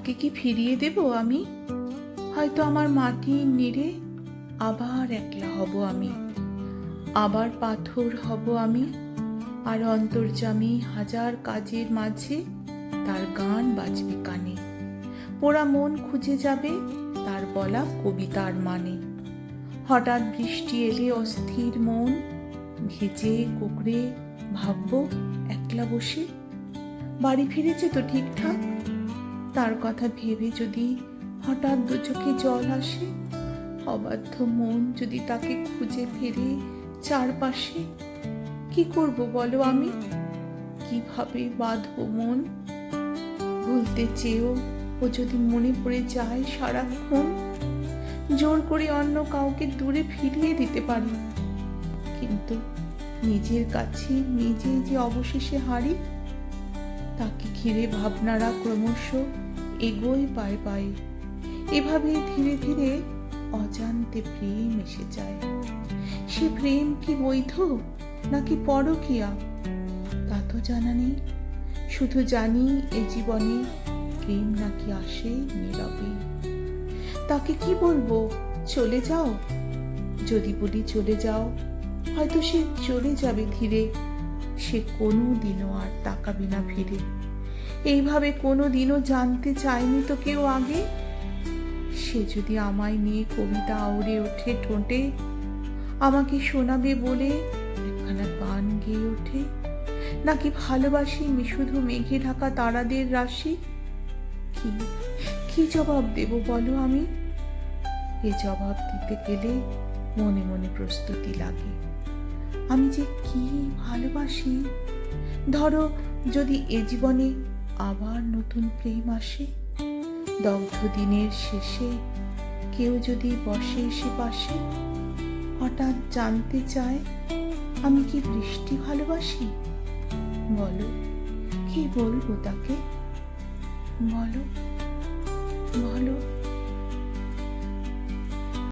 তাকে কি ফিরিয়ে দেব আমি? হয়তো আমার মাটির নেড়ে আবার একলা হব আমি। আবার পাথর হব আমি, আর অন্তর্জামী হাজার কাজের মাঝে তার গান বাজবে কানে। পোড়া মন খুঁজে যাবে তার বলা কবিতার মানে। হঠাৎ বৃষ্টি এলে অস্থির মন ভিজে কুকড়ে ভাববো একলা বসে। বাড়ি ফিরেছে তো ঠিকঠাক তার কথা ভেবে যদি হঠাৎ দু চোখে জল আসে, অবাধ্য মন যদি তাকে খুঁজে ফেরে চারপাশে, কি করব বলো আমি? কীভাবে বাঁধবো মন? ভুলতে চেয়েও ও যদি মনে পড়ে যায় সারাক্ষণ, জোর করে অন্য কাউকে দূরে ফিরিয়ে দিতে পারি। কিন্তু নিজের কাছে নিজে যে অবশেষে হারি, তাকে ঘিরে ভাবনারা ক্রমশ এগোয় পায়ে পায়ে এভাবে ধীরে ধীরে অজান্তে প্রেম এসে যায়। সে প্রেম কি বৈধ নাকি পরকিয়া? তা তো জানা নেই। শুধু জানি এ জীবনে প্রেম নাকি আসে নীরবে। তাকে কি বলব? চলে যাও। যদি বলি চলে যাও, হয়তো সে চলে যাবে ধীরে। সে কোনো দিনও আর তাকাবে না ফিরে। এইভাবে কোনো দিনও জানতে চায়নি তো কেউ আগে? সে যদি আমায় নিয়ে কবিতা আউড়ে ওঠে ঠোঁটে, আমাকে শোনাবে বলে একখানা গান গেয়ে ওঠে? নাকি ভালোবাসি আমি শুধু মেঘে ঢাকা তারাদের রাশি? কি কি জবাব দেব বলো আমি? এ জবাব দিতে গেলে মনে মনে প্রস্তুতি লাগে। আমি যে কি ভালোবাসি? ধরো যদি এ জীবনে আবার নতুন প্রেম আসে? দগ্ধ দিনের শেষে কেউ যদি বসে এসে পাশে, হঠাৎ জানতে চায়, আমি কি বৃষ্টি ভালোবাসি? বলো, কি বলব তাকে? বলো বলো।